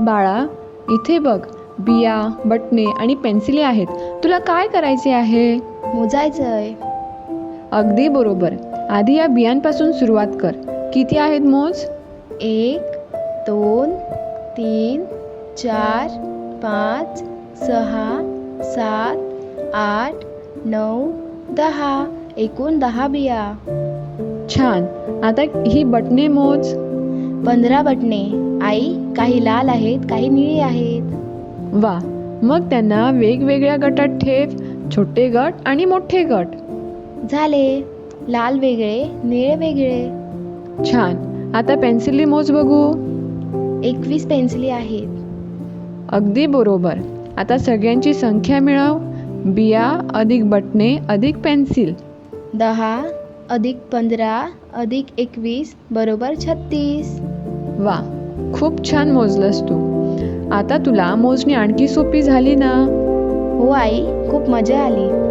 बाळा इथे बघ. बिया बटणे आणि पेन्सिली आहेत. तुला काय करायचे आहे? मोजायचंय. अगदी बरोबर. आधी या बियांपासून सुरुवात कर. किती आहेत मोज? एक दोन तीन चार पाच सहा सात आठ नऊ दहा. एकूण दहा बिया. छान. आता ही बटणे मोज. पंधरा बटणे. आई काही लाल आहेत काही निळी आहेत. वा मग त्यांना वेगवेगळ्या गटात ठेव छोटे गट आणि मोठे गट. झाले. लाल वेगळे निळे वेगळे. छान आता पेन्सिली मोज बघू. एकवीस पेन्सिली आहेत. अगदी बरोबर. आता सगळ्यांची संख्या मिळव. बिया अधिक बटणे अधिक पेन्सिल. दहा अधिक पंधरा अधिक एकवीस बरोबर छत्तीस. वा खूप छान मोजलंस तू. आता तुला मोजणी आणखी सोपी झाली ना? हो आई खूप मजा आली.